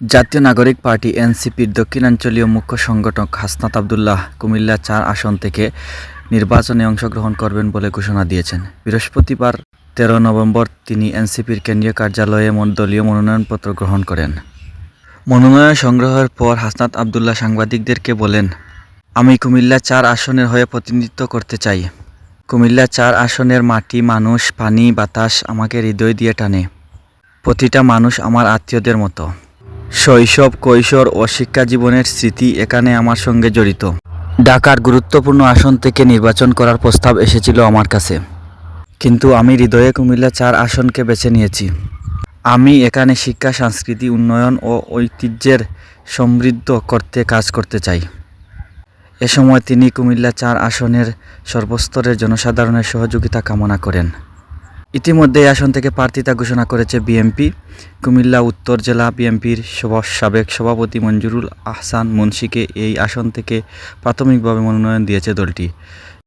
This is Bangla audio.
জাতীয় নাগরিক পার্টি এনসিপির দক্ষিণাঞ্চলীয় মুখ্য সংগঠক হাসনাত আবদুল্লাহ কুমিল্লা চার আসন থেকে নির্বাচনে অংশগ্রহণ করবেন বলে ঘোষণা দিয়েছেন। বৃহস্পতিবার তেরো নভেম্বর তিনি এনসিপির কেন্দ্রীয় কার্যালয়ে দলীয় মনোনয়নপত্র গ্রহণ করেন। মনোনয়ন সংগ্রহের পর হাসনাত আবদুল্লাহ সাংবাদিকদেরকে বলেন, আমি কুমিল্লা চার আসনের হয়ে প্রতিনিধিত্ব করতে চাই। কুমিল্লা চার আসনের মাটি, মানুষ, পানি, বাতাস আমাকে হৃদয় দিয়ে টানে। প্রতিটা মানুষ আমার আত্মীয়দের মতো। শৈশব, কৈশোর ও শিক্ষা জীবনের স্মৃতি এখানে আমার সঙ্গে জড়িত। ঢাকার গুরুত্বপূর্ণ আসন থেকে নির্বাচন করার প্রস্তাব এসেছিল আমার কাছে। কিন্তু আমি হৃদয়ে কুমিল্লা চার আসনকে বেছে নিয়েছি। আমি এখানে শিক্ষা সংস্কৃতি উন্নয়ন ও ঐতিহ্যের সমৃদ্ধ করতে কাজ করতে চাই। এ সময় তিনি কুমিল্লা চার আসনের সর্বস্তরের জনসাধারণের সহযোগিতা কামনা করেন। ইতিমধ্যে আসন থেকে প্রার্থিতা ঘোষণা করেছে বিএনপি। কুমিল্লা, উত্তর জেলা বিএনপির সভা- সাবেক সভাপতি মঞ্জুরুল আহসান মুন্সিকে এই আসন থেকে প্রাথমিকভাবে মনোনয়ন দিয়েছে দলটি।